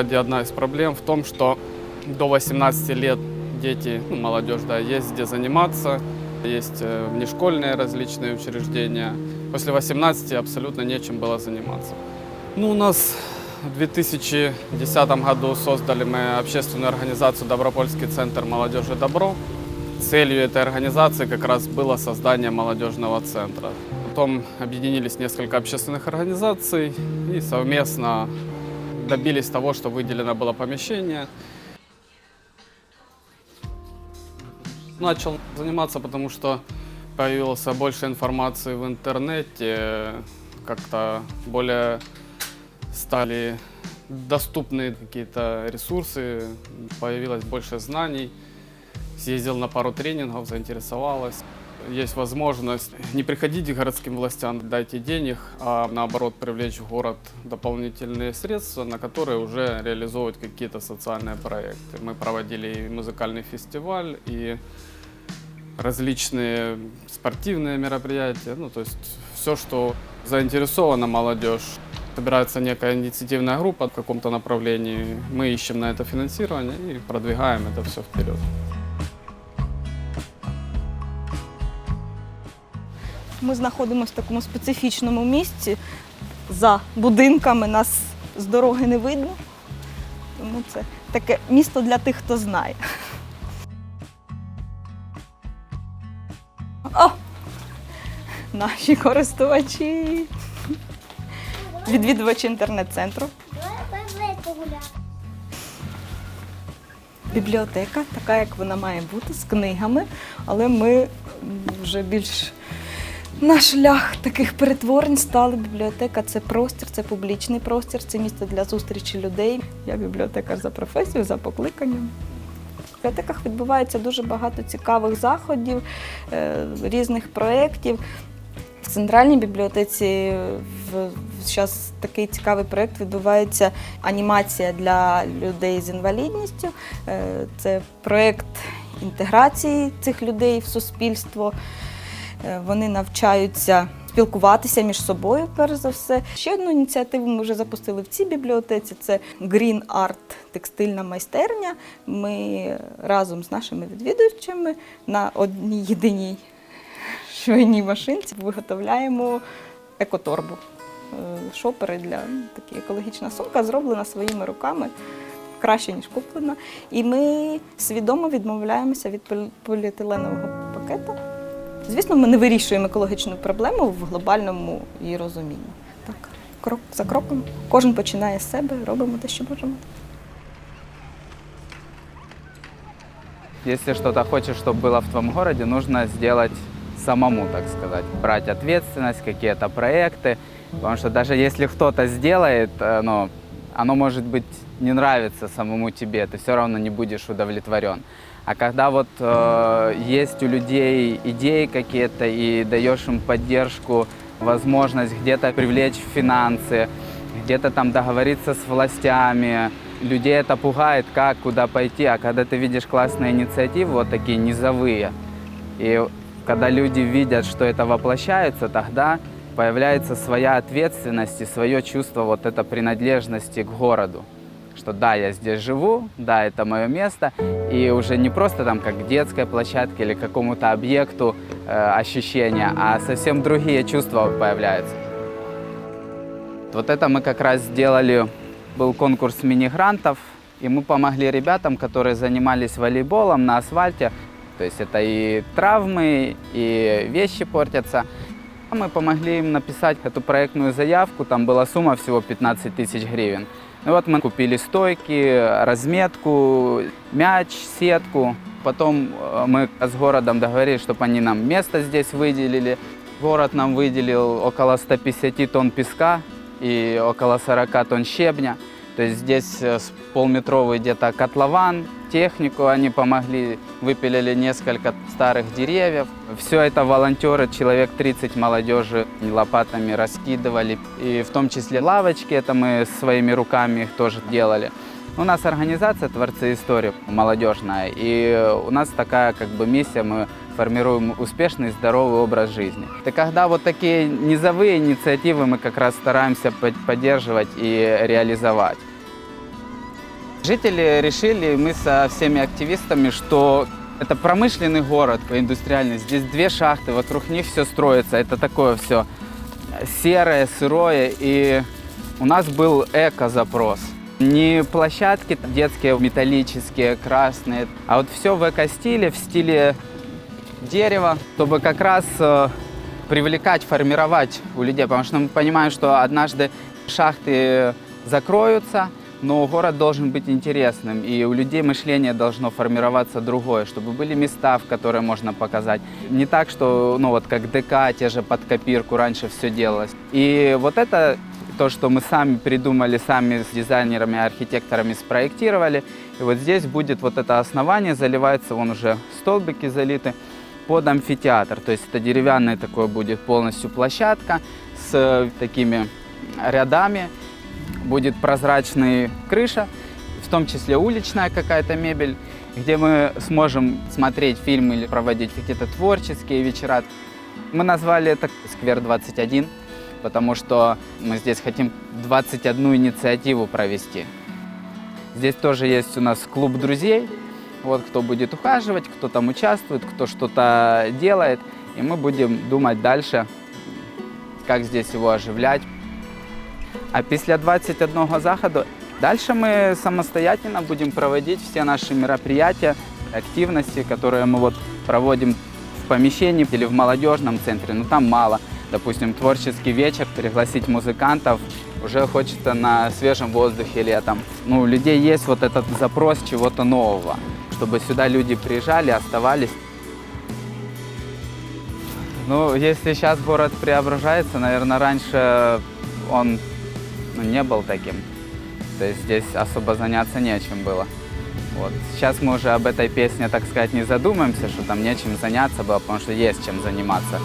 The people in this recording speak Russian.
городе одна из проблем в том, что до 18 лет дети, ну, молодежь, да, есть где заниматься, есть э, внешкольные различные учреждения. После 18 абсолютно нечем было заниматься. Ну, у нас в 2010 году создали мы общественную организацию «Добропольский центр молодежи Добро». Целью этой организации как раз было создание молодежного центра. Потом объединились несколько общественных организаций и совместно добились того, что выделено было помещение. Начал заниматься, потому что появилось больше информации в интернете, как-то более стали доступны какие-то ресурсы, появилось больше знаний. Съездил на пару тренингов, заинтересовалась. Есть возможность не приходить к городским властям, дайте денег, а наоборот привлечь в город дополнительные средства, на которые уже реализовывать какие-то социальные проекты. Мы проводили и музыкальный фестиваль, и различные спортивные мероприятия, ну то есть все, что заинтересована молодежь. Собирается некая инициативная группа в каком-то направлении, мы ищем на это финансирование и продвигаем это все вперед. Ми знаходимося в такому специфічному місці. За будинками нас з дороги не видно. Тому це таке місто для тих, хто знає. О! Наші користувачі. Відвідувачі інтернет-центру. Бібліотека, така, як вона має бути, з книгами, але ми вже більш на шлях таких перетворень стали. Бібліотека це простір, це публічний простір, це місце для зустрічі людей. Я бібліотекар за професією, за покликанням. В бібліотеках відбувається дуже багато цікавих заходів, е, різних проєктів. В центральній бібліотеці зараз такий цікавий проєкт відбувається анімація для людей з інвалідністю. Е, Це проєкт інтеграції цих людей в суспільство. Е, Вони навчаються спілкуватися між собою, перш за все. Ще одну ініціативу ми вже запустили в цій бібліотеці. Це Green Art текстильна майстерня. Ми разом з нашими відвідувачами на одній єдиній швейній машинці виготовляємо екоторбу. Е, Шопери для такі екологічна сумка зроблена своїми руками. Краще, ніж куплена. І ми свідомо відмовляємося від полі- поліетиленового пакета. Звісно, ми не вирішуємо екологічну проблему в глобальному її розумінні. Так, крок за кроком. Кожен починає з себе, робимо те, що можемо. Если что-то хочешь, чтобы было в твоем городе, нужно сделать самому, так сказать. Брать ответственность, какие-то проекты. Потому что даже если кто-то сделает, э, ну, оно может быть не нравится самому тебе, ты все равно не будешь удовлетворен. А когда вот э, есть у людей идеи какие-то и даешь им поддержку, возможность где-то привлечь финансы, где-то там договориться с властями, людей это пугает, как, куда пойти, а когда ты видишь классные инициативы, вот такие низовые, и когда люди видят, что это воплощается, тогда появляется своя ответственность и свое чувство вот это принадлежности к городу. Что да, я здесь живу, да, это мое место, и уже не просто там как к детской площадке или какому-то объекту э, ощущения, а совсем другие чувства появляются. Вот это мы как раз сделали, был конкурс мини-грантов, и мы помогли ребятам, которые занимались волейболом на асфальте. То есть это и травмы, и вещи портятся. А Мы помогли им написать эту проектную заявку, там была сумма всего 15 тысяч гривен. Ну вот мы купили стойки, разметку, мяч, сетку. Потом э, мы с городом договорились, чтобы они нам место здесь выделили. Город нам выделил около 150 тонн песка и около 40 тонн щебня. То есть здесь э, полметровый где-то котлован, технику они помогли, выпилили несколько старых деревьев. Все это волонтеры, человек 30 молодежи лопатами раскидывали. И в том числе лавочки, это мы своими руками их тоже делали. У нас организация «Творцы истории» молодежная, и у нас такая как бы миссия, мы формируем успешный, здоровый образ жизни. И когда вот такие низовые инициативы мы как раз стараемся под- поддерживать и реализовать. Жители решили, мы со всеми активистами, что это промышленный город, индустриальный. Здесь две шахты, вокруг них все строится. Это такое все серое, сырое. И у нас был эко-запрос. Не площадки детские, металлические, красные, а вот все в эко-стиле, в стиле дерева, чтобы как раз э, привлекать, формировать у людей. Потому что мы понимаем, что однажды шахты закроются, но город должен быть интересным, и у людей мышление должно формироваться другое, чтобы были места, в которые можно показать. Не так, что, ну вот как ДК, те же под копирку раньше все делалось. И вот это то, что мы сами придумали, сами с дизайнерами, архитекторами спроектировали. И вот здесь будет вот это основание, заливается, вон уже столбики залиты, под амфитеатр. То есть это деревянная такое будет полностью площадка с такими рядами. Будет прозрачная крыша, в том числе уличная какая-то мебель, где мы сможем смотреть фильмы или проводить какие-то творческие вечера. Мы назвали это «Сквер 21», потому что мы здесь хотим 21 инициативу провести. Здесь тоже есть у нас клуб друзей, вот кто будет ухаживать, кто там участвует, кто что-то делает. И мы будем думать дальше, как здесь его оживлять. А після 21 заходу дальше мы самостоятельно будем проводить все наши мероприятия, активности, которые мы вот проводим в помещении или в молодежном центре. Ну там мало. Допустим, творческий вечер, пригласить музыкантов. Уже хочется на свежем воздухе летом. Ну, у людей есть вот этот запрос чего-то нового, чтобы сюда люди приезжали, оставались. Ну, если сейчас город преображается, наверное, раньше он ну, не был таким. То есть здесь особо заняться нечем было. Вот. Сейчас мы уже об этой песне, так сказать, не задумаемся, что там нечем заняться было, потому что есть чем заниматься.